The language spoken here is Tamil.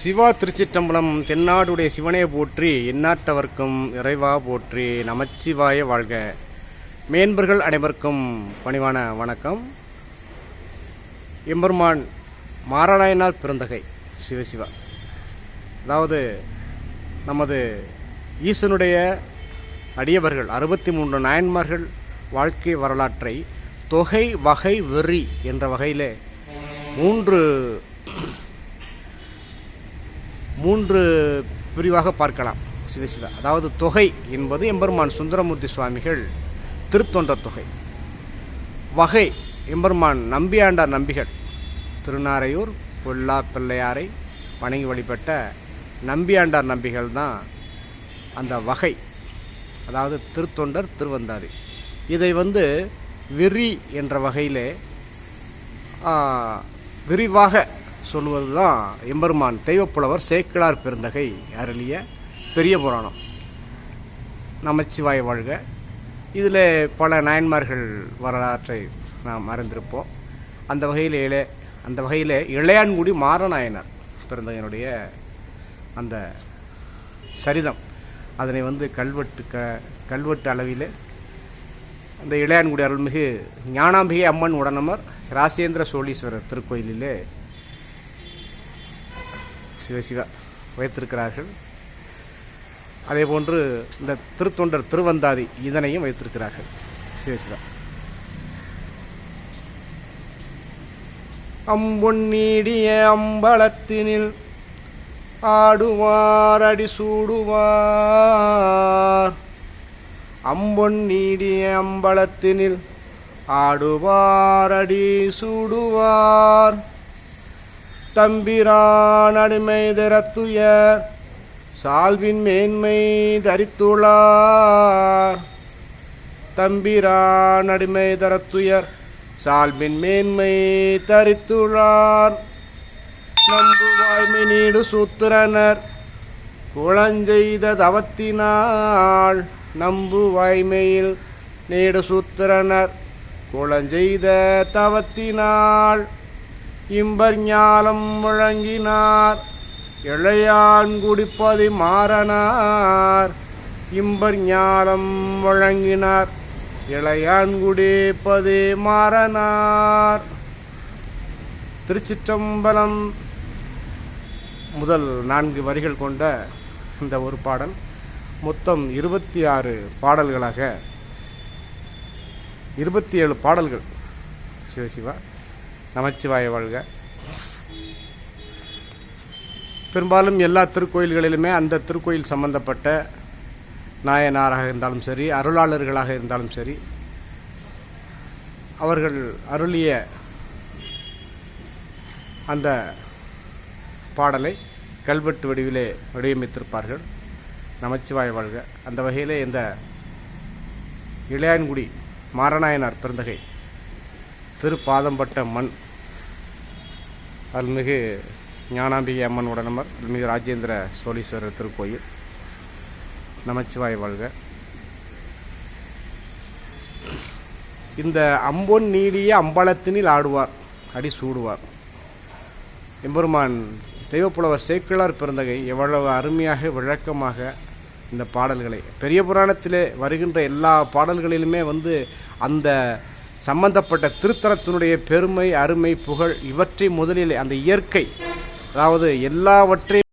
சிவா திருச்சிற்றம்பலம் தென்னாடுடைய சிவனே போற்றி எந்நாட்டவர்க்கும் இறைவா போற்றி நமச்சிவாய வாழ்க. மேன்பர்கள் அனைவருக்கும் பணிவான வணக்கம். எம்பெருமான் மாராயணார் பிறந்தகை சிவசிவா அதாவது நமது ஈசனுடைய அடியவர்கள் அறுபத்தி மூன்று நாயன்மார்கள் வாழ்க்கை வரலாற்றை தொகை வகை வெறி என்ற வகையில் மூன்று மூன்று பிரிவாக பார்க்கலாம். சிவசிவா அதாவது தொகை என்பது எம்பெருமான் சுந்தரமூர்த்தி சுவாமிகள் திருத்தொண்ட தொகை. வகை எம்பெருமான் நம்பியாண்டார் நம்பிகள். திருநாரையூர் பொல்லா பிள்ளையாரை வணங்கி வழிபட்ட நம்பியாண்டார் நம்பிகள் தான் அந்த வகை. அதாவது திருத்தொண்டர் திருவந்தாதி இதை வந்து விரி என்ற வகையிலே விரிவாக சொல்லுவது தான் எம்பெருமான் தெய்வப்புலவர் சேக்கிழார் பெருந்தகை அருளிய பெரிய புராணம். நமச்சிவாய வாழ்க. இதில் பல நாயன்மார்கள் வரலாற்றை நாம் அறிந்திருப்போம். அந்த வகையில் இளைய அந்த வகையில் இளையான்குடி மாரநாயனார் பிறந்தகையினுடைய அந்த சரிதம். அதனை வந்து கல்வெட்டு க கல்வெட்டு அளவில் அந்த இளையான்குடி அருள்மிகு ஞானாம்பிகை அம்மன் உடனமர் ராசேந்திர சோழீஸ்வரர் திருக்கோயிலிலே சிவசிவா வைத்திருக்கிறார்கள். அதேபோன்று இந்த திருத்தொண்டர் திருவந்தாதி இதனையும் வைத்திருக்கிறார்கள். சிவசிவா அம்பொன்னீடிய அம்பலத்தினில் ஆடுவார் அடி சூடுவார். அம்பொன் நீடிய அம்பலத்தினில் ஆடுவார் அடி சூடுவார். தம்பிரான் அடிமை திறத்துயர் சால்வின் மேன்மை தரித்துள்ளார். தம்பிரான் அடிமை தரத்துயர் சால்வின் மேன்மை தரித்துள்ளார். நம்புவாய்மை நீடு சூத்திரனர் குளஞ்செய்த தவத்தினாள் நம்புவாய்மையில் நீடு சூத்திரனர் குளஞ்செய்த தவத்தினாள் இம்பர் வழங்கினார் முழங்கினார். இளையான் குடிப்பதி மாறனார். இம்பர்ஞாலம் வழங்கினார் முழங்கினார். இளையான் குடிப்பது மாறனார். திருச்சிற்றம்பலம் முதல் நான்கு வரிகள் கொண்ட இந்த ஒரு பாடல் மொத்தம் இருபத்தி ஆறு பாடல்களாக இருபத்தி ஏழு பாடல்கள். சிவசிவா. நமச்சிவாய வாழ்க. பெரும்பாலும் எல்லா திருக்கோயில்களிலுமே அந்த திருக்கோயில் சம்பந்தப்பட்ட நாயனாராக இருந்தாலும் சரி அருளாளர்களாக இருந்தாலும் சரி அவர்கள் அருளிய அந்த பாடலை கல்வெட்டு வடிவிலே வடிவமைத்திருப்பார்கள். நமச்சிவாய வாழ்க. அந்த வகையிலே இந்த இளையான்குடி மாரநாயனார் பிறந்தகை திருப்பாதம்பட்ட மண் அருள்மிகு ஞானாம்பிகை அம்மன் உடனமர் அருள்மிகு ராஜேந்திர சோழீஸ்வரர் திருக்கோயில். நமச்சிவாய் வாழ்க. இந்த அம்பொன் நீடிய அம்பலத்தினில் ஆடுவார் அடி சூடுவார். எம்பெருமான் தெய்வப்புலவர் சேக்கிழார் பிறந்தகை எவ்வளவு அருமையாக விளக்கமாக இந்த பாடல்களை பெரிய புராணத்திலே வருகின்ற எல்லா பாடல்களிலுமே வந்து அந்த சம்பந்தப்பட்ட திருத்தலத்தினுடைய பெருமை அருமை புகழ் இவற்றை முதலில் அந்த இயற்கை அதாவது எல்லாவற்றையும்